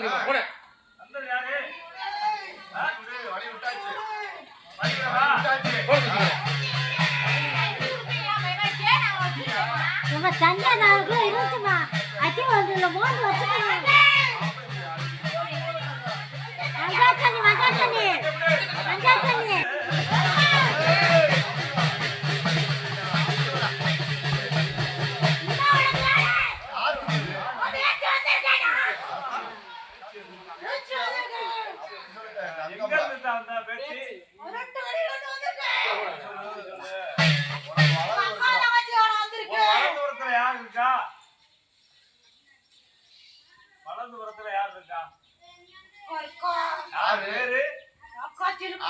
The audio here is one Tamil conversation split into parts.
காமிக்கமா போட. நம்ம சண்டை நாளுக்குள்ள இருந்துச்சுமா? அத்தி தண்ணி மஞ்சா தண்ணி மஞ்சா தண்ணி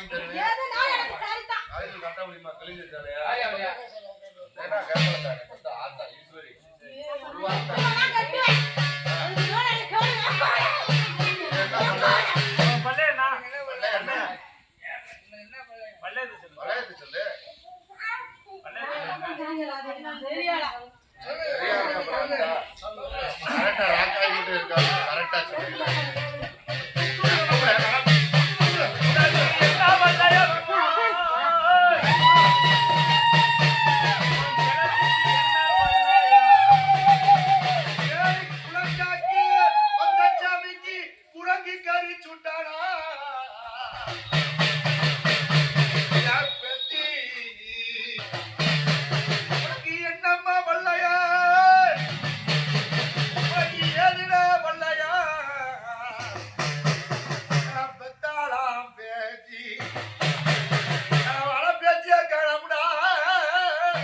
வாங்கி தருவேன். அதுக்கு கட்ட முடியுமா தெளிஞ்சிட்டாலே ஆத்தா ஈஸ்வரி. ஒரு வார்த்தை கரெக்டா ராக்காகிட்டு இருக்காங்க. கரெக்டா சொல்லிடலாம்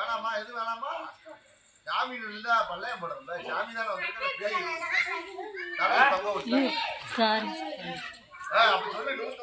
வேணாமா? எது வேணாமா? ஜாமீன் இருந்தா பள்ளையம் போடுறோம்ல. ஜாமீன் தானே வந்திருக்கிற பேய். தங்க வச்சு அப்படி சொல்லி நூத்து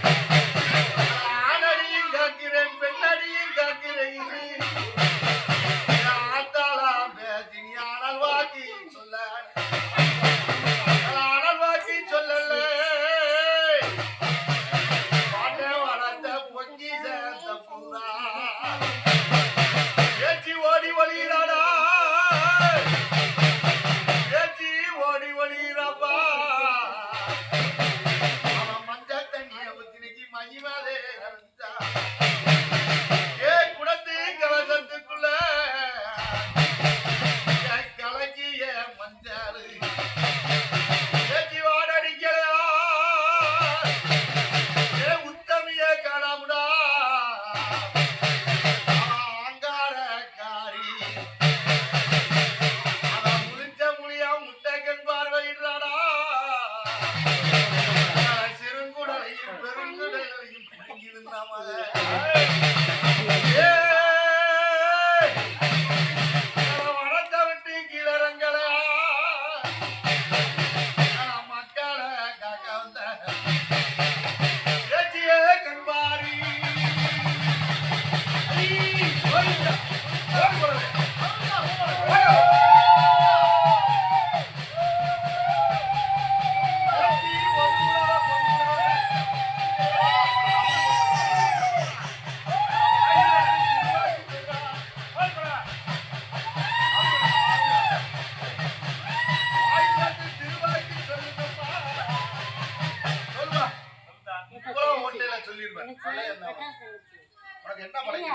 சொல்லுச்சு. உனக்கு என்ன படைக்க?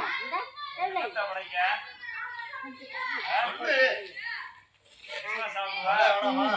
என்ன சாப்பிடுவா?